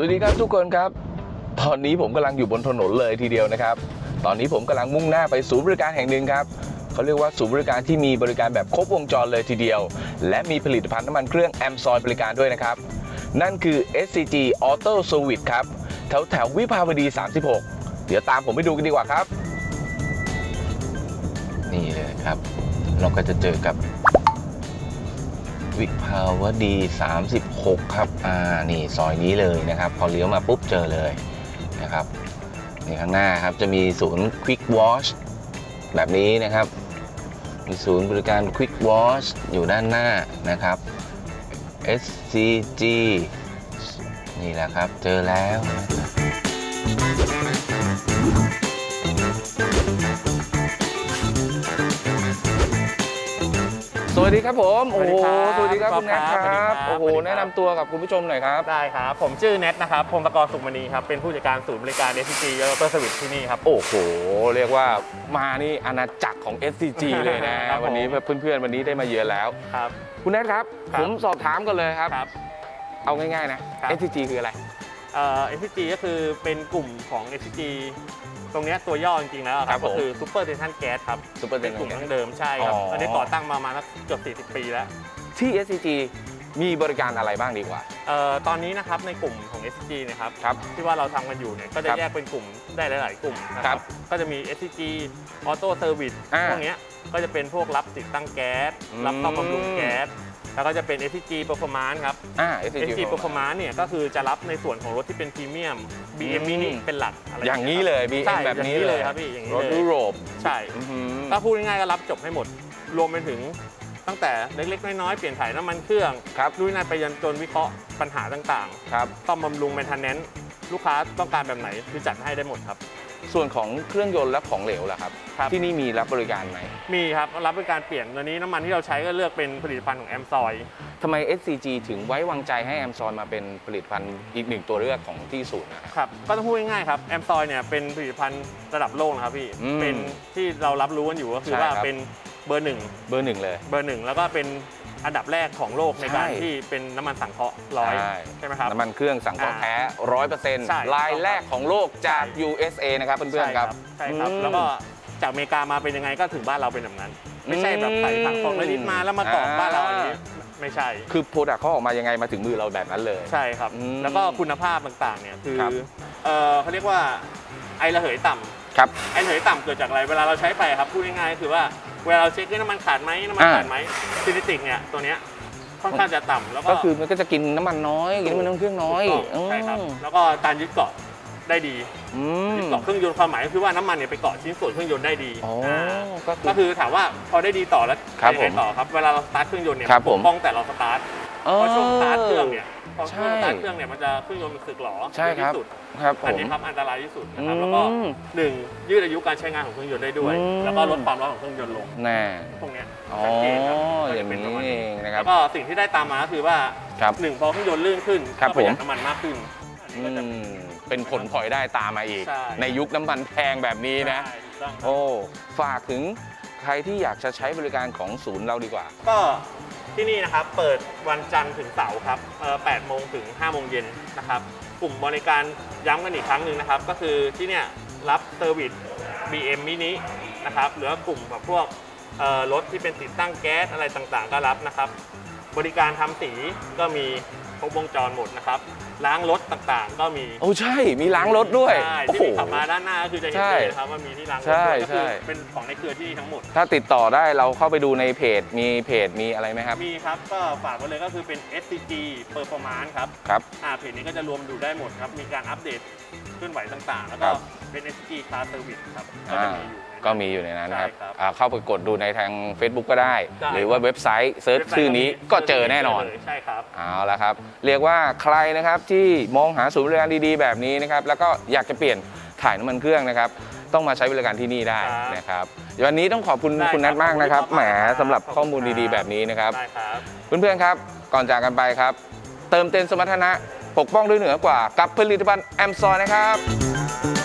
สวัสดีครับทุกคนครับ ตอนนี้ผมกำลังอยู่บนถนนเลยทีเดียวนะครับ ตอนนี้ผมกำลังมุ่งหน้าไปศูนย์บริการแห่งหนึ่งครับเขาเรียกว่าศูนย์บริการที่มีบริการแบบครบวงจรเลยทีเดียว และมีผลิตภัณฑ์น้ำมันเครื่องแอมซอยบริการด้วยนะครับ นั่นคือ SCG Auto Service ครับแถวแถววิภาวดี 36 เดี๋ยวตามผมไปดูกันดีกว่าครับ นี่เลยครับ เราก็จะเจอกับวิภาวดี 36 ครับอ่านี่ซอยนี้เลยนะครับ พอเลี้ยวมาปุ๊บเจอเลยนะครับนี่ข้างหน้าครับจะมีศูนย์ Quick Wash แบบนี้นะครับ มีศูนย์บริการ Quick Wash อยู่ด้านหน้านะครับ SCG นี่แหละครับเจอแล้ว วัสดีครับผม โอ้โห สวัสดีครับคุณแนทครับ โอ้โห แนะนำตัวกับคุณผู้ชมหน่อยครับ ได้ครับ ผมชื่อเน็ตนะครับพงศกรสุขมณีครับ เป็นผู้จัดการศูนย์บริการ SCG ยอเตอร์สวิตที่นี่ครับ โอ้โห เรียกว่ามานี่อาณาจักรของ SCG เลยนะครับผมวันนี้เพื่อนๆ วันนี้ได้มาเยือนแล้ว ครับ คุณแนทครับครับผมสอบถามกันเลยครับครับเอาง่ายๆนะครับ SCG คืออะไรเอ่อ SCG ก็คือเป็นกลุ่มของ SCG ตรงเนี้ยตัวย่อจริงๆแล้วคครัรับบผม ก็คือ Super Tension Gas ครับซุปเปอร์เทเป็นน กลุ่มดั้งเดิมใช่ครับ อ๋ออั อันนี้ก่อตั้งมาประมาณสักเกือบ40 ปีแล้ว ที่ SCG มีบริการอะไรบ้างดีกว่า เอ่อตอนนี้นะครับในกลุ่มของ SCG เนะครับครับที่ว่าเราทำกันอยู่เนี่ยก็จะครับแยกเป็นกลุ่มได้หลาย ๆ กลุ่มนะคครัรับบก็จะมี SCG Auto Service อ่าพวกเนี้ย ก็จะเป็นพวกรับติดตั้งแก๊สอืมรับซ่อมบำรุงแก๊ส แล้วก็จะเป็น SCG Performance ครับ อ่า SCG SCG Performance เนี่ยก็คือจะรับในส่วนของรถที่เป็นพรีเมียม BM อืม Mini เป็นหลักอะไรอย่างนี้นี้เลยใช่ BM แบบนี้อย่างนี้เลเลยยครับพี่อย่างนี้รถเลยยุโรปใช่อื้อหือถ้าพูดง่ายๆก็รับจบให้หมด รวมไปถึงตั้งแต่เล็ก ๆ น้อยๆเปลี่ยนถ่ายน้ำมันเครื่องครับลุยนายไปยันจนวิเคราะห์ปัญหาต่างครับๆซ่อมบำรุง maintenance ลูกค้าต้องการแบบไหนคือจัดให้ได้หมดครับ ส่วนของเครื่องยนต์และของเหลวล่ะครับ ครับ ที่นี่มีรับบริการไหมมีครับรับบริการเปลี่ยนตัวนี้น้ำมันที่เราใช้ก็เลือกเป็นผลิตภัณฑ์ของแอมซอย ทำไม SCG ถึงไว้วางใจให้แอมซอนมาเป็นผลิตภัณฑ์อีกหนึ่งตัวเลือกของที่ศูนย์นะครับ ครับก็ต้องพูดง่ายๆครับแอมซอยเนี่ยเป็นผลิตภัณฑ์ระดับโลกนะครับพี่อืมเป็นที่เรารับรู้กันอยู่ก็คือใช่ว่าครับ เป็นเบอร์หนึ่งเบอร์หนึ่งเลย เบอร์หนึ่งแล้วก็เป็น อันดับแรกของโลกในการใช่ ที่เป็นน้ำมันสังเคราะห์ร้อยใช่ใช่ไหมครับ น้ำมันเครื่องสังเคราะห์อ่าแท้ร้อยเปอร์เซ็นต์ใช่ลายแรกของโลกจาก ใช่ USA นะครับเพื่อนๆครับ ใช่ครับอืมแล้วก็จากอเมริกามาเป็นยังไงก็ถึงบ้านเราเป็นแบบนั้น ไม่ใช่แบบใส่ถังฟองละลิตรมาแล้วมากรอกอ่า บ้านเราอันนี้ไม่ใช่ คือโปรดักต์เขาออกมายังไงมาถึงมือเราแบบนั้นเลย ใช่ครับ อืมแล้วก็คุณภาพต่างๆเนี่ยคือครับ เออเขาเรียกว่าไอระเหยต่ำครับ ไอระเหยต่ำเกิดจากอะไร เวลาเราใช้ไปครับพูดง่ายๆก็คือว่า เวลาเราเช็คว่าน้ำมันขาดไหมน้ำมันอ่า ขาดไหมซินิติกเนี่ยตัวเนี้ยค่อนข้างจะต่ำแล้วก็ก็คือมันก็จะกินน้ำมันน้อยกินน้ำมันเครื่องน้อยถูกต้องใช่ครับอืมแล้วก็การยึดเกาะได้ดีอืมยึดเกาะเครื่องยนต์ความหมายก็คือว่าน้ำมันเนี่ยไปเกาะชิ้นส่วนเครื่องยนต์ได้ดีอ๋อาก็คืก็อคือถามว่าพอได้ดีต่อแล้วครับไปยังไงต่อครับ เวลาเราสตาร์ทเครื่องยนต์เนี่ยครับผมปกป้องแต่เราสตาร์ทเพราะช่วงสตาร์ทเครื่องเนี่ย พอใช่ช่วงสตาร์ทเครื่องเนี่ยมันจะเครื่องยนต์มันสึกหรอใช่ครับที่สุดครับผอันม นี้ครับอันตรายที่สุดนะครับอืมแล้วก็หนึ่งยืดอายุการใช้งานของเครื่องยนต์ได้ด้วย อืม แล้วก็ลดความร้อนของเครื่องยนต์ลงแน่พวกเนี้ยอ๋อสังเกตครับอก็ย่าจะงเป็นนี้ประมาณเอนี้งนะครับแล้วก็สิ่งที่ได้ตามมาก็คือว่าครับ หนึ่งพอเครื่องยนต์ลื่นขึ้นครับก็ประหยัผดมน้ำมันมากขึ้นอันอืนี้ก็จะ มเป็นผลพลอยได้ตามมาอีก ใช่ ในยุคน้ำมันแพงแบบนี้นะ ใช่ถูกต้องครับ โอ้ ฝากถึงใครที่อยากจะใช้บริการของศูนย์เราดีกว่า ก็ ที่นี่นะครับเปิดวันจันทร์ถึงเสาร์ครับ8โมงถึง5โมงเย็นนะครับกลุ่มบริการย้ำกันอีกครั้งหนึ่งนะครับ ก็คือที่เนี่ยรับเซอร์วิส BM Mini นะครับหรือกลุ่มแบบพวกรถที่เป็นติดตั้งแก๊สอะไรต่างๆ ก็รับนะครับ บริการทำสีก็มี ครบวงจรหมดนะครับล้างรถต่างๆ ก็มีโอ้ใช่มีล้างรถด้วยใช่โอ้ที่โหมีขับมาด้านหน้าก็คือจะเห็นใช่เลยนะครับว่ามีที่ล้างรถใช่ด้วยก็คือใช่เป็นของในเครือที่นี่ทั้งหมด ถ้าติดต่อได้เราเข้าไปดูในเพจมีเพจมีอะไรไหมครับมีครับ ก็ฝากไว้เลยก็คือเป็น SCG Performance ครับ ครับ อ่าเพจนี้ก็จะรวมดูได้หมดครับ มีการอัปเดตเคลื่อนไหวต่างๆ แล้วครัก็บ เป็น SCG Car Service ครับก็อ่าจะมีอยู่ในก็มีอยู่ในนั้นนะครับใช่ครับอ่าเข้าไปกดดูในทาง Facebook ก็ได้ ได้ หรือว่าเว็บไซต์เซิร์ชชื่อนี้ก็เจอแน่นอนเลยใช่ครับ เอาละครับ เรียกว่าใครนะครับที่มองหาศูนย์บริการดีๆ แบบนี้นะครับ แล้วก็อยากจะเปลี่ยนถ่ายน้ำมันเครื่องนะครับ ต้องมาใช้บริการที่นี่ได้ครับนะครับวันนี้ต้องขอบคุณได้คุณนัทครับมากนะครับ ขอบคุณแหมครับสำหรับขอบคุณข้อมูลครับดีๆแบบนี้นะครับ ได้ครับ เพื่อนๆครับ ก่อนจากกันไปครับ เติมเต็มสมรรถนะ ปกป้องด้วยเหนือกว่า กับผลิตภัณฑ์แอมซอนะครับ